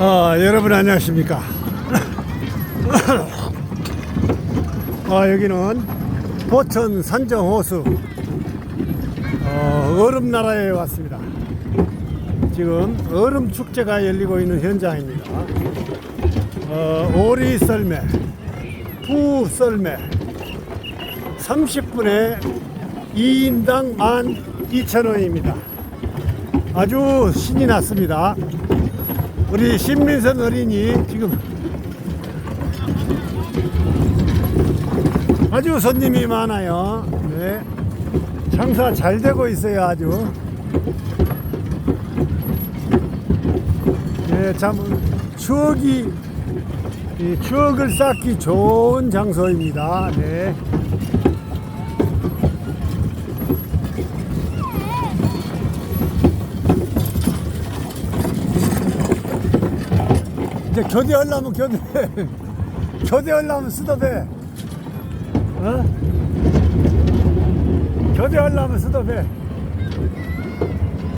아, 여러분 안녕하십니까. 아, 여기는 보천 산정호수 어, 얼음 나라에 왔습니다. 지금 얼음 축제가 열리고 있는 현장입니다. 어, 오리 썰매, 푸 썰매, 30분에 2인당 12,000원입니다. 아주 신이 났습니다. 우리 신민선 어린이 지금 아주 손님이 많아요. 네. 장사 잘 되고 있어요, 아주. 네, 참 추억이 이 추억을 쌓기 좋은 장소입니다. 네. 이제 교대하려면 교대 교대하려면 돼. 어? 교대하려면 돼.